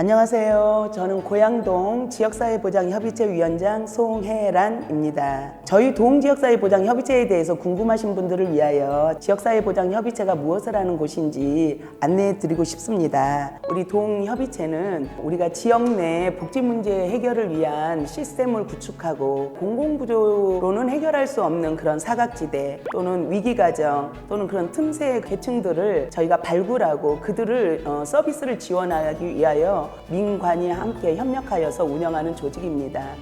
안녕하세요. 저는 고양동 지역사회보장협의체 위원장 송혜란입니다. 저희 동지역사회보장협의체에 대해서 궁금하신 분들을 위하여 지역사회보장협의체가 무엇을 하는 곳인지 안내해 드리고 싶습니다. 우리 동협의체는 우리가 지역 내 복지 문제 해결을 위한 시스템을 구축하고 공공구조로는 해결할 수 없는 그런 사각지대 또는 위기가정 또는 그런 틈새 계층들을 저희가 발굴하고 그들을 어, 서비스를 지원하기 위하여 민관이 함께 협력하여서 운영하는 조직입니다.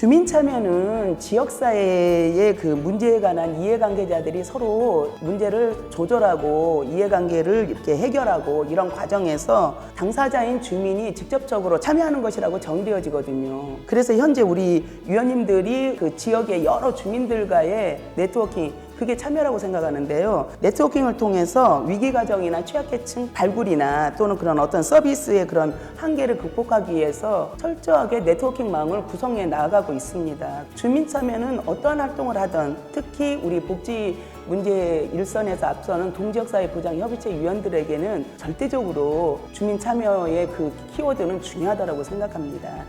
주민 참여는 지역사회의 그 문제에 관한 이해관계자들이 서로 문제를 조절하고 이해관계를 이렇게 해결하고 이런 과정에서 당사자인 주민이 직접적으로 참여하는 것이라고 정의되어지거든요. 그래서 현재 우리 위원님들이 그 지역의 여러 주민들과의 네트워킹 그게 참여라고 생각하는데요. 네트워킹을 통해서 위기 가정이나 취약계층 발굴이나 또는 그런 어떤 서비스의 그런 한계를 극복하기 위해서 철저하게 네트워킹망을 구성해 나아가고 있습니다. 주민 참여는 어떠한 활동을 하든 특히 우리 복지 문제 일선에서 앞서는 동지역사회 보장 협의체 위원들에게는 절대적으로 주민 참여의 그 키워드는 중요하다고 생각합니다.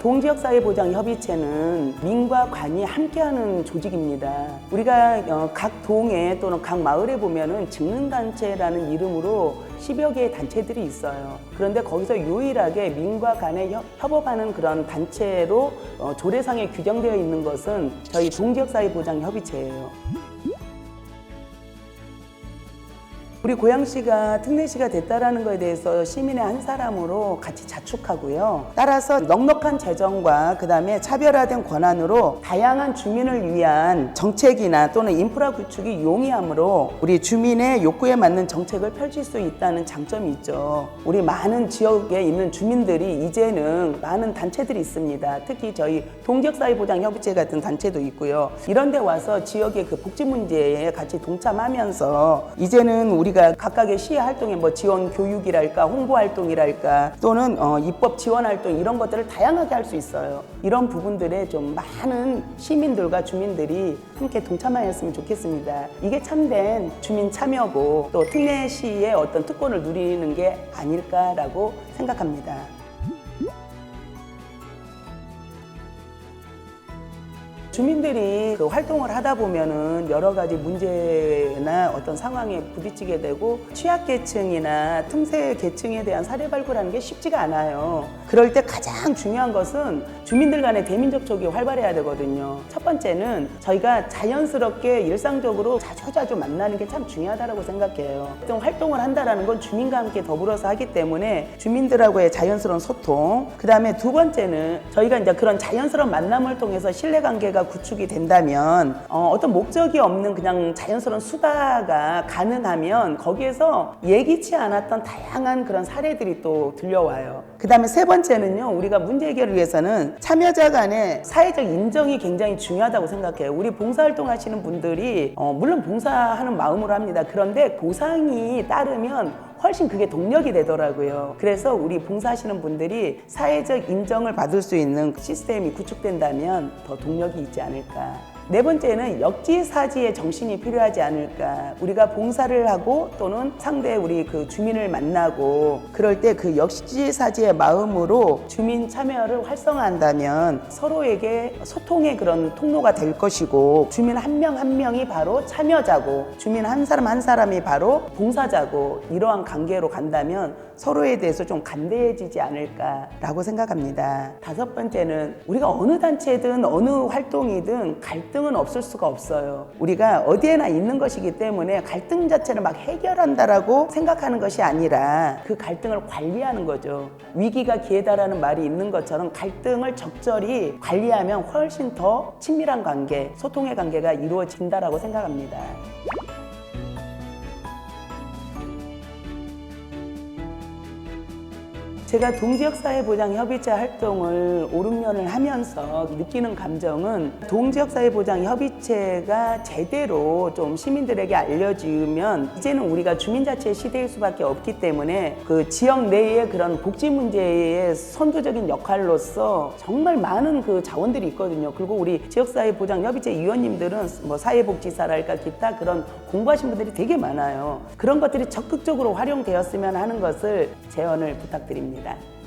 동지역사회보장협의체는 민과 관이 함께하는 조직입니다. 우리가 어, 각 동에 또는 각 마을에 보면은 직능단체라는 이름으로 10여 개의 단체들이 있어요. 그런데 거기서 유일하게 민과 협- 협업하는 그런 단체로 어, 조례상에 규정되어 있는 것은 저희 동지역사회보장협의체예요. 우리 고양시가 특례시가 됐다라는 것에 대해서 시민의 한 사람으로 같이 자축하고요. 따라서 넉넉한 재정과 그다음에 차별화된 권한으로 다양한 주민을 위한 정책이나 또는 인프라 구축이 용이하므로 우리 주민의 욕구에 맞는 정책을 펼칠 수 있다는 장점이 있죠. 우리 많은 지역에 있는 주민들이 이제는 많은 단체들이 있습니다. 특히 저희 동지역사회보장협의체 같은 단체도 있고요. 이런 데 와서 지역의 그 복지 문제에 같이 동참하면서 이제는 우리가 각각의 시의 활동에 뭐 지원 교육이랄까 홍보 활동이랄까 또는 어, 입법 지원 활동 이런 것들을 다양하게 할 수 있어요. 이런 부분들에 좀 많은 시민들과 주민들이 함께 동참하였으면 좋겠습니다. 이게 참된 주민 참여고 또 특례시의 어떤 특권을 누리는 게 아닐까라고 생각합니다. 주민들이 그 활동을 하다 보면은 여러 가지 문제나 어떤 상황에 부딪히게 되고 취약계층이나 틈새 계층에 대한 사례 발굴하는 게 쉽지가 않아요. 그럴 때 가장 중요한 것은 주민들 간의 대민 접촉이 활발해야 되거든요. 첫 번째는 저희가 자연스럽게 일상적으로 자주자주 만나는 게 참 중요하다고 생각해요. 어떤 활동을 한다라는 건 주민과 함께 더불어서 하기 때문에 주민들하고의 자연스러운 소통. 그 다음에 두 번째는 저희가 이제 그런 자연스러운 만남을 통해서 신뢰 관계가 구축이 된다면 어, 어떤 목적이 없는 그냥 자연스러운 수다가 가능하면 거기에서 예기치 않았던 다양한 그런 사례들이 또 들려와요. 그 다음에 세 번째는요, 우리가 문제 해결을 위해서는 참여자 간의 사회적 인정이 굉장히 중요하다고 생각해요. 우리 봉사활동 하시는 분들이, 어, 물론 봉사하는 마음으로 합니다. 그런데 보상이 따르면 훨씬 그게 동력이 되더라고요. 그래서 우리 봉사하시는 분들이 사회적 인정을 받을 수 있는 시스템이 구축된다면 더 동력이 있지 않을까. 네 번째는 역지사지의 정신이 필요하지 않을까. 우리가 봉사를 하고 또는 상대 우리 그 주민을 만나고 그럴 때 그 역지사지의 마음으로 주민 참여를 활성화한다면 서로에게 소통의 그런 통로가 될 것이고 주민 한 명한 명이 바로 참여자고 주민 한 사람 한 사람이 바로 봉사자고 이러한 관계로 간다면 서로에 대해서 좀 간대해지지 않을까라고 생각합니다. 다섯 번째는 우리가 어느 단체든 어느 활동이든 갈등 은 없을 수가 없어요. 우리가 어디에나 있는 것이기 때문에 갈등 자체를 막 해결한다라고 생각하는 것이 아니라 그 갈등을 관리하는 거죠. 위기가 기회다라는 말이 있는 것처럼 갈등을 적절히 관리하면 훨씬 더 친밀한 관계, 소통의 관계가 이루어진다라고 생각합니다. 제가 동지역사회보장협의체 활동을 5, 6년을 하면서 느끼는 감정은 동지역사회보장협의체가 제대로 좀 시민들에게 알려지면 이제는 우리가 주민자치 시대일 수밖에 없기 때문에 그 지역 내의 그런 복지 문제의 선도적인 역할로서 정말 많은 그 자원들이 있거든요. 그리고 우리 지역사회보장협의체 위원님들은 뭐 사회복지사랄까 기타 그런 공부하신 분들이 되게 많아요. 그런 것들이 적극적으로 활용되었으면 하는 것을 제언을 부탁드립니다. That.